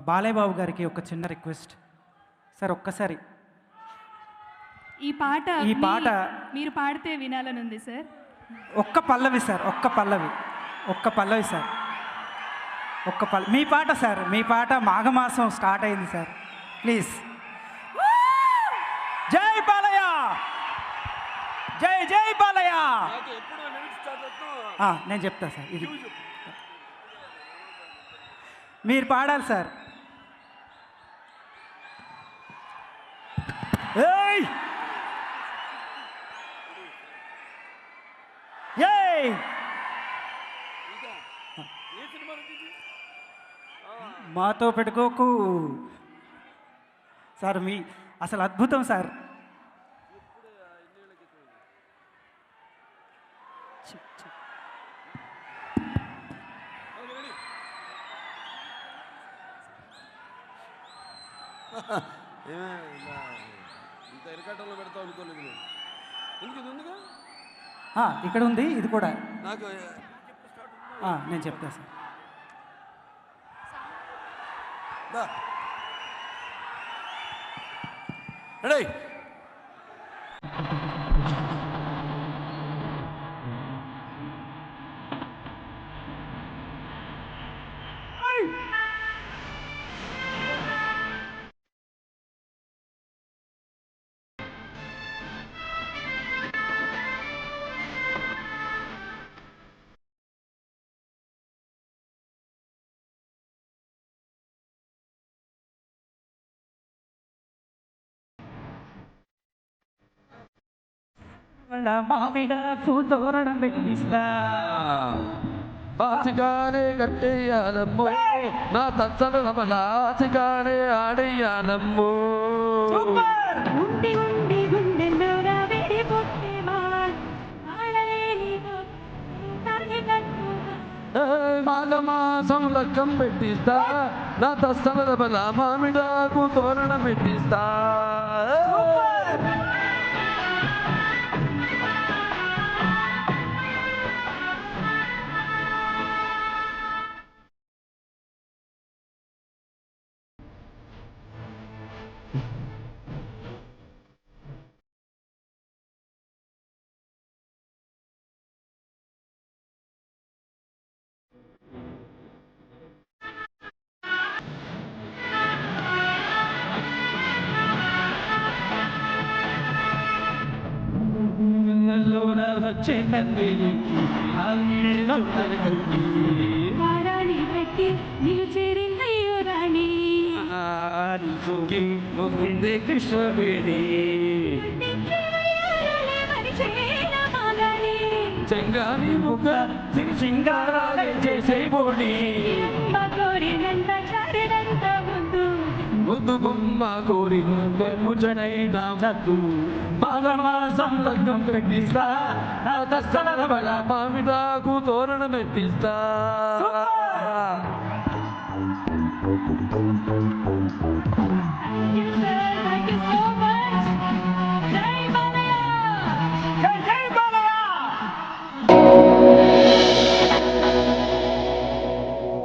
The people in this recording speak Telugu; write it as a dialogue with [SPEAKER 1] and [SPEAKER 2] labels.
[SPEAKER 1] బాలయ్య బాబు గారికి ఒక చిన్న రిక్వెస్ట్. సార్ ఒక్కసారి.
[SPEAKER 2] ఈ పాట
[SPEAKER 1] ఈ పాట-
[SPEAKER 2] మీరు పాడితే వినాలని ఉంది సార్.
[SPEAKER 1] ఒక్క పల్లవి సార్ ఒక్క పల్లవి. ఒక్క పల్లవి సార్. ఒక్క పల్ల మీ పాట సార్ మీ పాట మాఘమాసం స్టార్ట్ అయింది సార్. ప్లీజ్. జై బాలయ్య! జై జై బాలయ్య! ఆ, నేను చెప్తా సార్. ఇది. మీరు పాడాలి సార్ ఏయ్ ఏయ్ మాతో పెట్టుకోకు. సార్ మీ అసలు అద్భుతం సార్.
[SPEAKER 3] ఇంత ఎరకట్టంలో పెడతావు అనుకోలేదు నేను. ఎందుకు ఇది ఉందిగా?
[SPEAKER 1] ఇక్కడ ఉంది ఇది కూడా.
[SPEAKER 3] నాకు
[SPEAKER 1] ఆ, నేను చెప్తా సార్.
[SPEAKER 3] దా రెడీ ఆశగానే కట్టేయాలమ్మో నా తచ్చల ఆశగానే ఆడేయాలమ్మో
[SPEAKER 4] ఉండి ఉండి గుండెల్లోన వేడి పుట్టేమా ఆడలేని తల్లిదండ్రుగా
[SPEAKER 3] మాఘమాసం లక్కం పెట్టిస్తా నా తస్తల బల మామిడాకు తోరణం పెట్టిస్తా
[SPEAKER 4] వారాణి పెట్టి నీవు చేరిందయ్యో రాణి
[SPEAKER 3] కృష్ణవేణి
[SPEAKER 4] చేయన మాగని
[SPEAKER 3] చెంగాని ముఖ సింగారాలే చేసే బోడి.
[SPEAKER 4] కోరినంత చారినంత ముందు.
[SPEAKER 3] ముద్దు బొమ్మ కోరి ముజనైనా నద్దు లగ్గం పెట్టిస్తా. மாமிதா தோரணம் பில்தா vida you, sir. na minha sir.